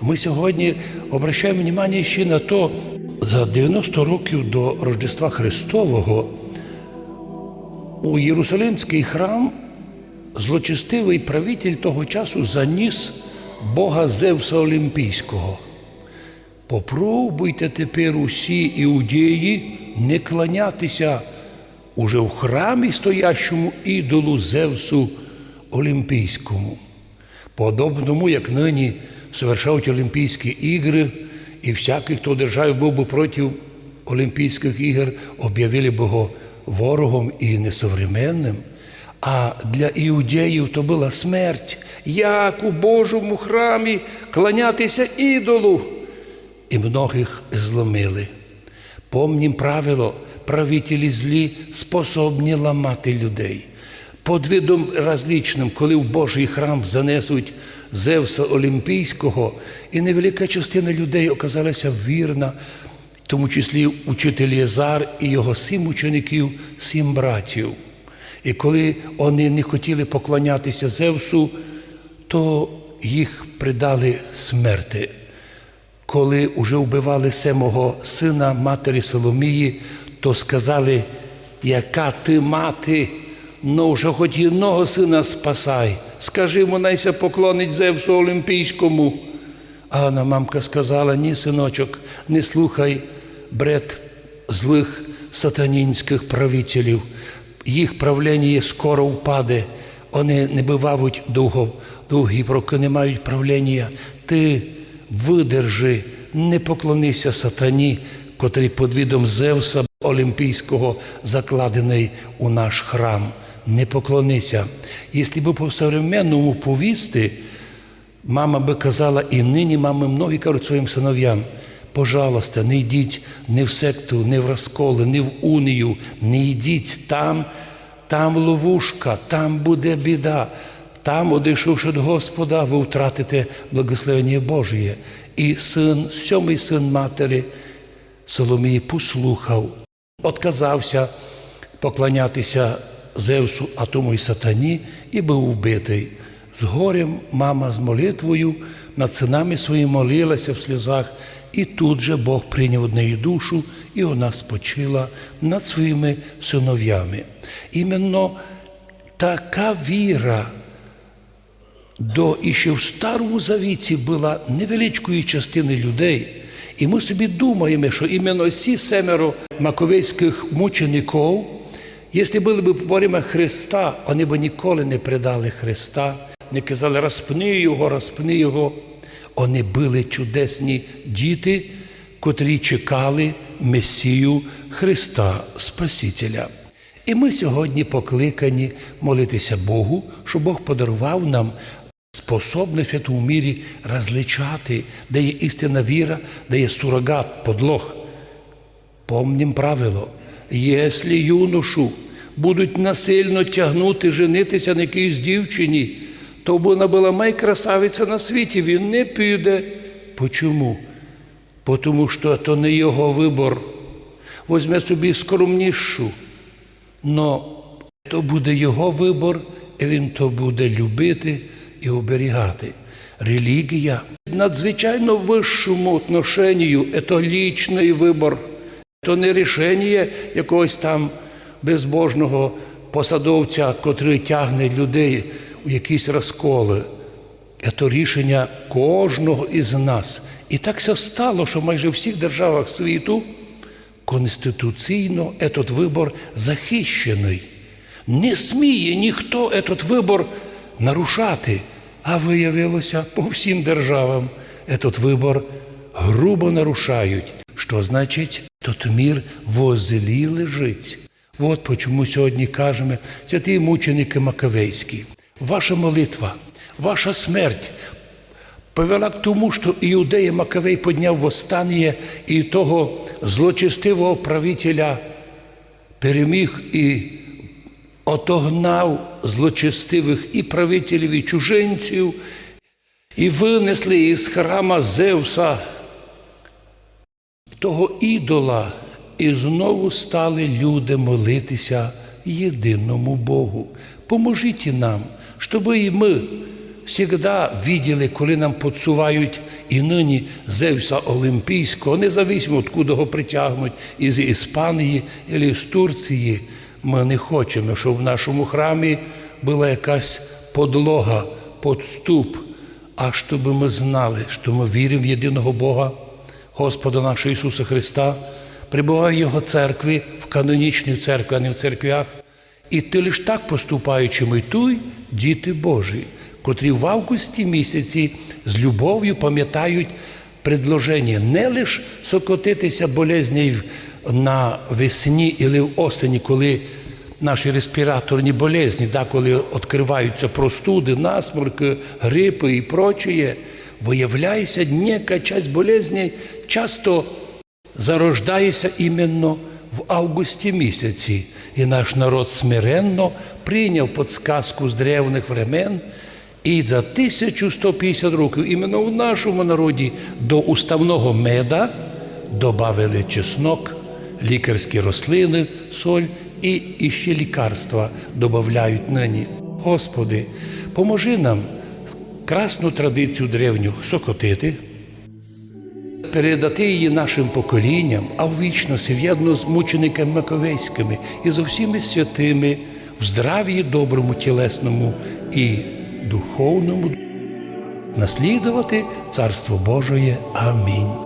Ми сьогодні обращаємо увагу ще на то, за 90 років до Рождества Христового у Єрусалимський храм злочестивий правитель того часу заніс Бога Зевса Олімпійського. Попробуйте тепер усі іудеї не кланятися уже в храмі стоящому ідолу Зевсу Олімпійському. Подобному, як нині совершають Олімпійські ігри, і всякий, хто держав був би проти Олімпійських ігор, об'явили б його ворогом і несовременним. А для іудеїв то була смерть, як у Божому храмі кланятися ідолу. І многих зломили. Помнім правило, правителі злі способні ламати людей. Під видом различним, коли в Божий храм занесуть Зевса Олімпійського, і невелика частина людей оказалася вірна, в тому числі учитель Єзар і його сім учеників, сім братів. І коли вони не хотіли поклонятися Зевсу, то їх придали смерти. Коли вже вбивали семого сина матері Соломії, то сказали, яка ти мати, ну вже хоч одного сина спасай. Скажи йому, поклонить Зевсу Олімпійському. А вона мамка сказала: ні, синочок, не слухай бред злих сатанінських правителів. Їх правління скоро впаде. Вони не бивають довго, довгі роки, не мають правління. Ти видержи, не поклонися сатані, котрий під видом Зевса Олімпійського закладений у наш храм. Не поклонися. Якщо б по современному повісти, мама би казала, і нині мами многі кажуть своїм синов'ям, пожалуйста, не йдіть не в секту, не в розколи, не в унію, не йдіть там, там ловушка, там буде біда. Там, одійшовши від Господа, ви втратите благословення Божє. І син, сьомий син матері Соломії послухав, отказався поклонятися Зевсу, а тому й сатані, і був вбитий. З горем мама з молитвою над синами своїми молилася в сльозах, і тут же Бог прийняв од неї душу, і вона спочила над своїми синов'ями. Іменно така віра до і ще в Старому Завіті була невеличкої частини людей. І ми собі думаємо, що іменно ці семеро маковейських мучеників, якщо були б во время Христа, вони б ніколи не предали Христа, не казали, розпни його, розпни його. Вони були чудесні діти, котрі чекали Месію Христа Спасителя. І ми сьогодні покликані молитися Богу, щоб Бог подарував нам способність в цьому мірі розличати, де є істинна віра, де є сурогат, подлог. Помнім правило, якщо юношу будуть насильно тягнути, женитися на якійсь дівчині, то вона була найкрасавиця на світі, він не піде. Почому? Тому що це не його вибор. Возьме собі скромнішу. Но то буде його вибор, і він то буде любити і оберігати. Релігія надзвичайно вищому отношенню, це лічний вибор, це не рішення якогось там безбожного посадовця, котрий тягне людей у якісь розколи. Це рішення кожного із нас. І так все стало, що майже в всіх державах світу конституційно этот вибор захищений. Не сміє ніхто этот вибор нарушати, а виявилося по всім державам этот вибор грубо нарушають. Що значить, тот мір возлі лежить. От почому сьогодні кажемо, святі мученики Макавейські, ваша молитва, ваша смерть привела к тому, що іудея Макавей підняв восстання і того злочестивого правителя переміг і отогнав злочестивих і правителів, і чужинців, і винесли із храма Зевса того ідола, і знову стали люди молитися єдиному Богу. Поможіть нам, щоб і ми завжди виділи, коли нам підсувають і нині Зевса Олімпійського, независимо откуда його притягнуть, із Іспанії або з Турції. Ми не хочемо, щоб в нашому храмі була якась подлога, подступ, а щоб ми знали, що ми віримо в єдиного Бога, Господа нашого Ісуса Христа, прибуває в Його церкві, в канонічній церкві, а не в церквях. І ти лиш так поступаючи, ми туй, діти Божі, котрі в августі місяці з любов'ю пам'ятають предложення не лише сокотитися болезней на весні і в осені, коли наші респіраторні болезні, да, коли відкриваються простуди, насморки, грипи і прочее, виявляється, ніяка часть болезней часто зарождається іменно в августі місяці. І наш народ смиренно прийняв подсказку з древних времен. І за 1150 років іменно в нашому народі до уставного меда додали чеснок, лікарські рослини, соль і, і ще лікарства додають нині. Господи, поможи нам красну традицію древню сокотити, передати її нашим поколінням, а в вічності в'єдно з мучениками Маковейськими і з усіми святими в здрав'ї, доброму тілесному і духовному наслідувати Царство Божоє. Амінь.